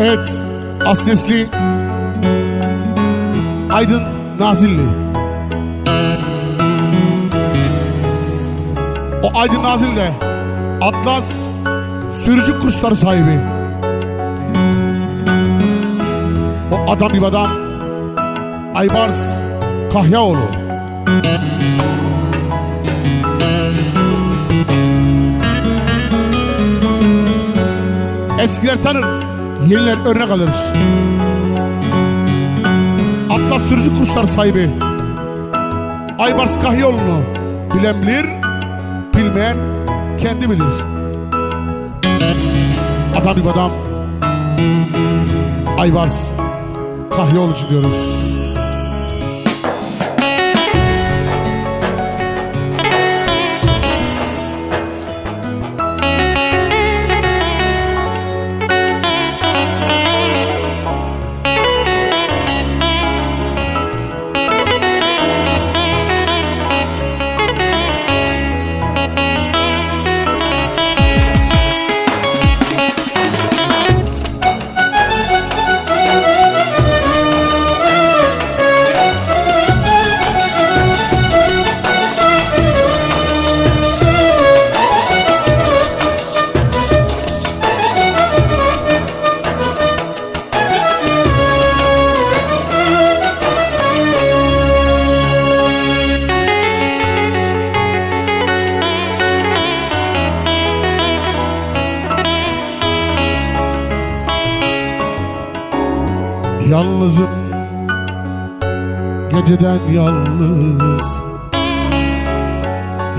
Evet, Asnesli Aydın Nazilli. O Aydın Nazilli de Atlas sürücü kursları sahibi. O adam bir adam Aybars Kahyaoğlu. Eskiler tanır, yeniler örnek alır. Atlas sürücü kursları sahibi Aybars Kahyaoğlu'nu bilen bilir, bilmeyen kendi bilir. Adam bir adam Aybars Kahyaoğlu'cu diyoruz. Yalnızım Geceden yalnız.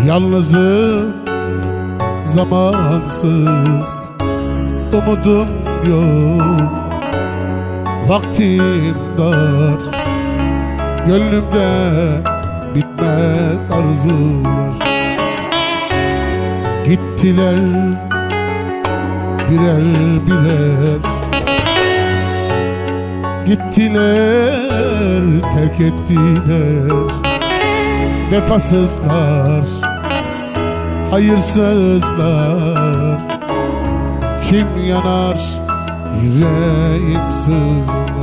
Yalnızım. Zamansız. Umudum yok. Vaktim dar. Gönlümde Bitmez arzular. Gittiler. Birer birer Gittiler, terk ettiler. Vefasızlar, hayırsızlar. Çim yanar, yüreğim sızlar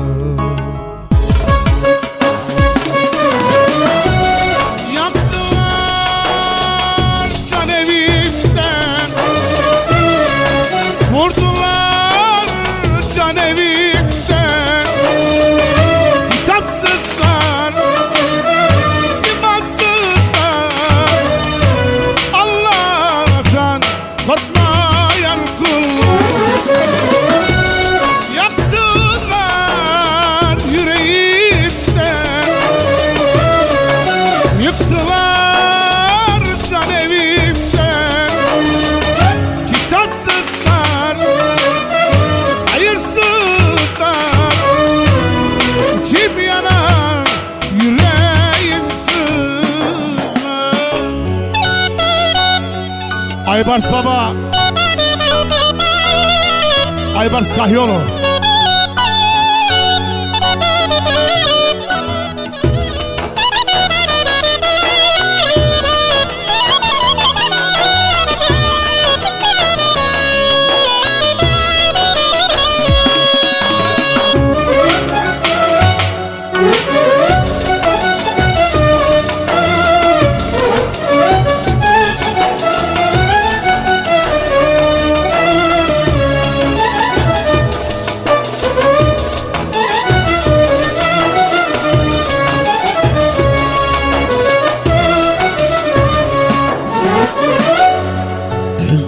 Aybars Baba. Aybars Kahyolu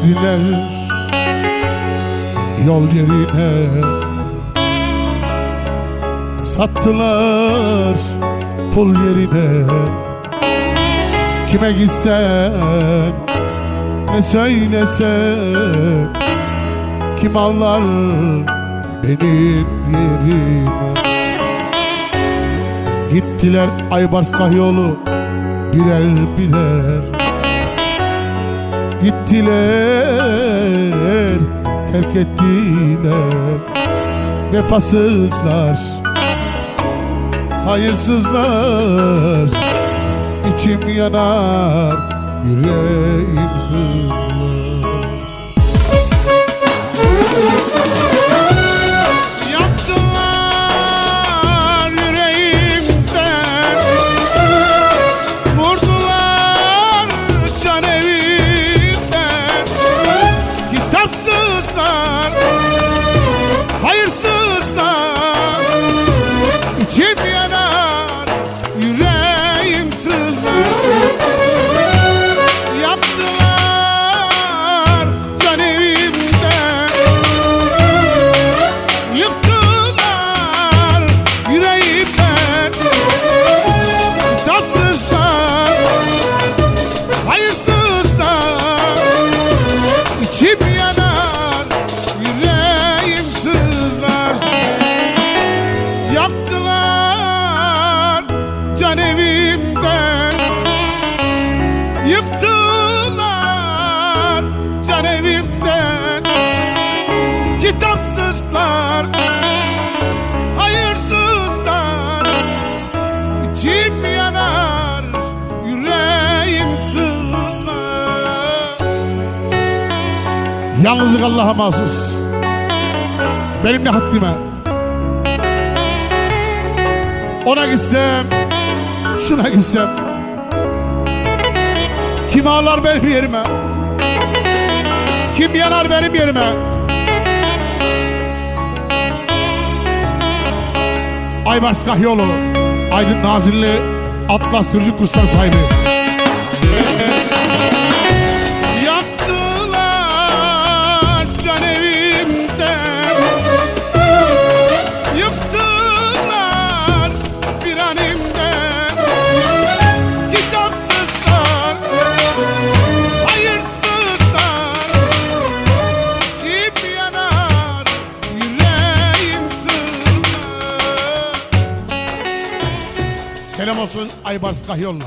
Ezdiler yol yerine Sattılar. Pul yerine Kime gitsen ne söylesen Kim allar benim yerime? Gittiler Aybars Kahyolu birer birer Gittiler, terk ettiler. Vefasızlar, hayırsızlar İçim yanar, yüreğim sızlar can evimden. Yıktılar can evimden. Kitapsızlar Hayırsızlar. İçim yanar Yüreğim sızlar. Yalnızlık Allah'a mahsus. Benim ne haddime? Ona gitsem Şuna gitsem. Kim ağlar benim yerime? Kim yanar benim yerime? Aybars Kahyoğlu Aydın Nazilli Atlas Sürücü Kursları sahibi Selam olsun Aybars Kahyoğlu'na